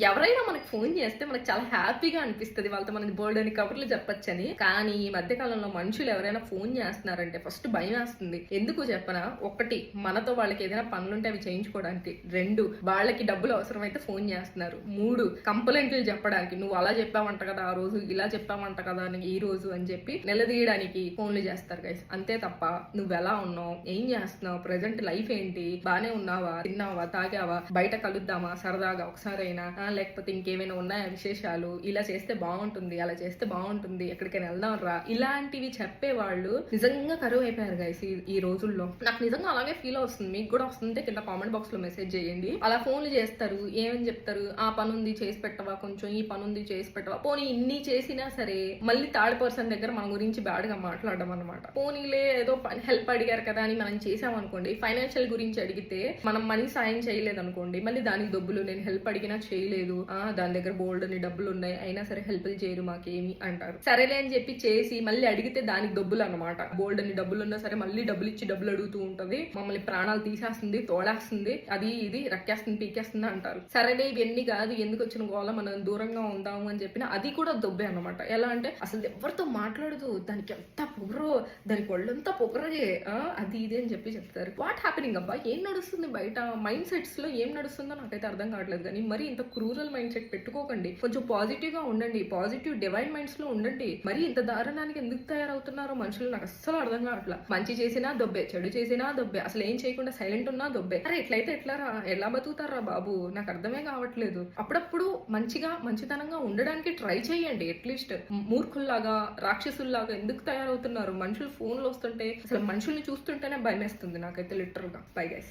ఎవరైనా మనకు ఫోన్ చేస్తే మనకు చాలా హ్యాపీగా అనిపిస్తుంది. వాళ్ళతో మనకి బోల్డ్ అని కబుర్లు చెప్పొచ్చని. కానీ ఈ మధ్య కాలంలో మనుషులు ఎవరైనా ఫోన్ చేస్తున్నారంటే ఫస్ట్ భయం వేస్తుంది. ఎందుకు చెప్పనా? ఒకటి మనతో వాళ్ళకి ఏదైనా పనులుంటే అవి చేయించుకోవడానికి. రెండు వాళ్ళకి డబ్బులు అవసరమైతే ఫోన్ చేస్తున్నారు. మూడు కంప్లైంట్లు చెప్పడానికి. నువ్వు అలా చెప్పావంట కదా ఆ రోజు ఇలా చెప్పావంట కదా అని ఈ రోజు అని చెప్పి నిలదీయడానికి ఫోన్లు చేస్తారు గైస్ అంతే తప్ప నువ్వు ఎలా ఉన్నావు? ఏం చేస్తున్నావు? ప్రజెంట్ లైఫ్ ఏంటి? బానే ఉన్నావా? తిన్నావా? తాగావా? బయట కలుద్దామా? సరదాగా? ఒకసారైనా? అయినా లేకపోతే ఇంకేమైనా ఉన్నాయా విశేషాలు? ఇలా చేస్తే బాగుంటుంది అలా చేస్తే బాగుంటుంది ఎక్కడికైనా వెళ్దాం రా ఇలాంటివి చెప్పేవాళ్ళు నిజంగా కరువు అయిపోయారు గైస్ ఈ రోజుల్లో. నాకు నిజంగా అలాగే ఫీల్ అవుతుంది. మీకు కూడా వస్తుంటే కింద కామెంట్ బాక్స్లో మెసేజ్ చేయండి. అలా ఫోన్లు చేస్తారు. ఏమని చెప్తారు? ఆ పని ఉంది చేసి పెట్టవా కొంచెం? ఈ పని ఉంది చేసి పెట్టవా? పోనీ ఇన్ని చేసినా సరే మళ్ళీ థర్డ్ పర్సన్ దగ్గర మన గురించి బ్యాడ్గా మాట్లాడడం అనమాట పోనీలే ఏదో హెల్ప్ అడిగారు కదా అని మనం చేసాం అనుకోండి. ఫైనాన్షియల్ గురించి అడిగితే మనం మనీ సాయం చేయలేదు అనుకోండి మళ్ళీ దానికి దొబ్బులు నేను హెల్ప్ అడిగినా చేయలేదు. ఆ దాని దగ్గర బోల్డ్ అని డబ్బులు ఉన్నాయి. అయినా సరే హెల్ప్ చేయరు మాకేమి అంటారు. సరేలే అని చెప్పి చేసి మళ్ళీ అడిగితే దానికి డబ్బులు అనమాట బోల్డ్ అని డబ్బులు ఉన్నా సరే మళ్ళీ డబ్బులు ఇచ్చి డబ్బులు అడుగుతూ ఉంటుంది. మమ్మల్ని ప్రాణాలు తీసేస్తుంది తోడేస్తుంది అది ఇది రక్కేస్తుంది పీకేస్తుంది అంటారు. సరేలే ఇవన్నీ కాదు. ఎందుకు వచ్చిన గోళ మనం దూరంగా ఉందాము అని చెప్పిన అది కూడా దొబ్బే అనమాట ఎలా అంటే అసలు ఎవరితో మాట్లాడదు? దానికి ఎంత పొగరో? దానికి ఒళ్ళంతా పొగరే. ఆ, అది ఇది అని చెప్పి చెప్తారు. వాట్ హ్యాపెనింగ్ అబ్బా? ఏం నడుస్తుంది బయట? మైండ్ సెట్స్లో ఏం నడుస్తుందో నాకైతే అర్థం కావట్లేదు కానీ మరి ఇంత రూరల్ మైండ్ సెట్ పెట్టుకోకండి. కొంచెం పాజిటివ్గా ఉండండి. పాజిటివ్ డివైన్ మైండ్స్లో ఉండండి. మరి ఇంత దారుణానికి ఎందుకు తయారవుతున్నారో మనుషులు? నాకు అస్సలు అర్థం కావట్లా. మంచి చేసినా దొబ్బే చెడు చేసినా దొబ్బే. అసలు ఏం చేయకుండా సైలెంట్ ఉన్నా దొబ్బే. అరే ఎట్లయితే ఎట్లారా? ఎలా బతుకుతారా బాబు? నాకు అర్థమే కావట్లేదు. అప్పుడప్పుడు మంచిగా మంచితనంగా ఉండడానికి ట్రై చేయండి అట్లీస్ట్. మూర్ఖుల్లాగా రాక్షసుల్లాగా ఎందుకు తయారవుతున్నారు? మనుషులు ఫోన్లు వస్తుంటే అసలు మనుషుల్ని చూస్తుంటేనే భయమేస్తుంది నాకైతే లిటరల్గా బై గైస్